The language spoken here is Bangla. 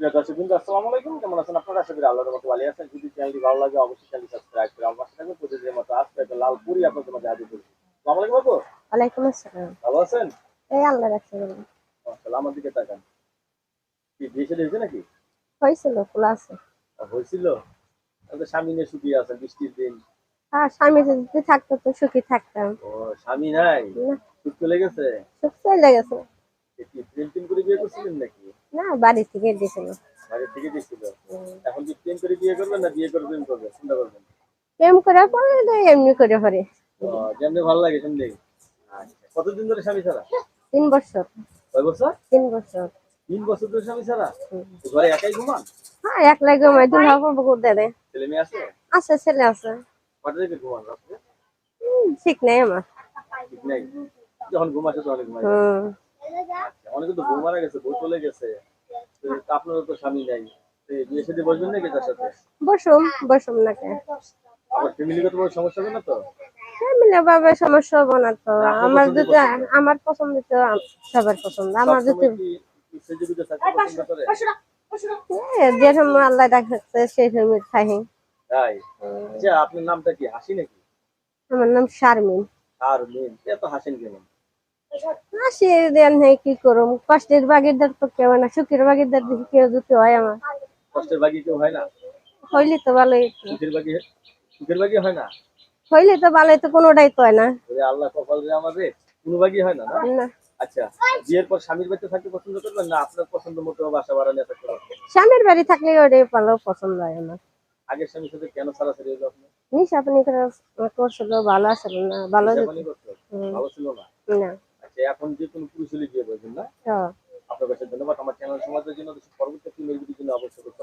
প্রিয় দর্শক বিন্দু আসসালামু আলাইকুম। কেমন আছেন আপনারা? আশা করি আল্লাহর মতো ভালো আছেন। যদি চ্যানেলটি ভালো লাগে অবশ্যই চ্যানেলটি সাবস্ক্রাইব করে আমার সাথে প্রতিদিনের মতো আজকে একটা লাল পুরি আপনাদের মাঝে হাজির করেছি আসসালামু আলাইকুম আপু। ওয়ালাইকুম আসসালাম। ভালো আছেন? এই আল্লাহ রাখছে বলে আমার দিকে তাকান। কি বিয়ে হয়েছে নাকি? হয়েছিল খোলা আছে। আহ, হয়েছিল? তাহলে স্বামী নিয়ে সুখী আছেন বৃষ্টির দিন। আর স্বামী যদি থাকতো তো সুখী থাকতাম। ও স্বামী নাই? সুখ চলে গেছে? সুখ চলে গেছে। কি প্রেম করে বিয়ে করছিলেন নাকি? না বাড়ি থেকে দিয়েছিল বাড়ি থেকে দিয়েছিল এখন কি প্রেম করে বিয়ে করবেন না বিয়ে করে প্রেম করবেন চিন্তা করবেন প্রেম করে পরে এমনি করে পরে যেমনি ভালো লাগে সেমনি কতদিন ধরে স্বামী ছাড়া? তিন বছর। কয় বছর? তিন বছর। তিন বছর ধরে স্বামী ছাড়া? ঘরে একাই ঘুমান? হ্যাঁ এক লাগে আমার দুর্গা পুকুর দেবে ছেলে মেয়ে আছে? আছে ছেলে আছে। কটা থেকে ঘুমান রাত্রে? ঠিক নেই আমার। ঠিক নাই। যখন ঘুম তখন ঘুমাই। অনেকে তো বউ মারা গেছে বউ চলে গেছে। তো আপনারও তো স্বামী নাই। বিয়ে সাথে বসবেন নাকি তার সাথে? বসুম বসুম নাকি। আবার ফ্যামিলিগত বড় সমস্যা হবে না তো? ফ্যামিলি ভাবে সমস্যা হব না তো। আমার যদি আমার পছন্দ তো সবার পছন্দ। আমার যদি যে সময় আল্লাহ সেই সময় থাকি। তাই? আচ্ছা আপনার নামটা কি হাসি নাকি? আমার নাম শারমিন। আর মেন এত হাসেন কেন? হাসি দেন হয় কি করুম? কষ্টের বাগিরদার তো কেউ না সুখের বাগিরদার দেখি কেউ যদি হয় আমার। কষ্টের কেউ হয় না? হইলে তো ভালোই। সুখের সুখের হয় না? হইলে তো ভালোই তো কোনোটাই তো হয় না। আল্লাহ কপাল রে আমাদের। কোনো হয় না না? না। আচ্ছা বিয়ের পর স্বামীর বাড়িতে থাকতে পছন্দ করবেন না? আপনার পছন্দ মতো বাসা ভাড়া নিয়ে থাকতে পারবেন? স্বামীর বাড়ি থাকলে ওটাই ভালো পছন্দ হয় আমার। আগের স্বামীর সাথে কেন হলো আপনি নিশা আপনি করে করছিল ভালো আসল না ভালো ছিল না? না। এখন যে কোনো পুরুষ হলে বিয়ে করবেন না। আপনার কাছে ধন্যবাদ। আমার চ্যানেল সমাজের জন্য পরবর্তী ফিল্মের জন্য অবশ্যই করতে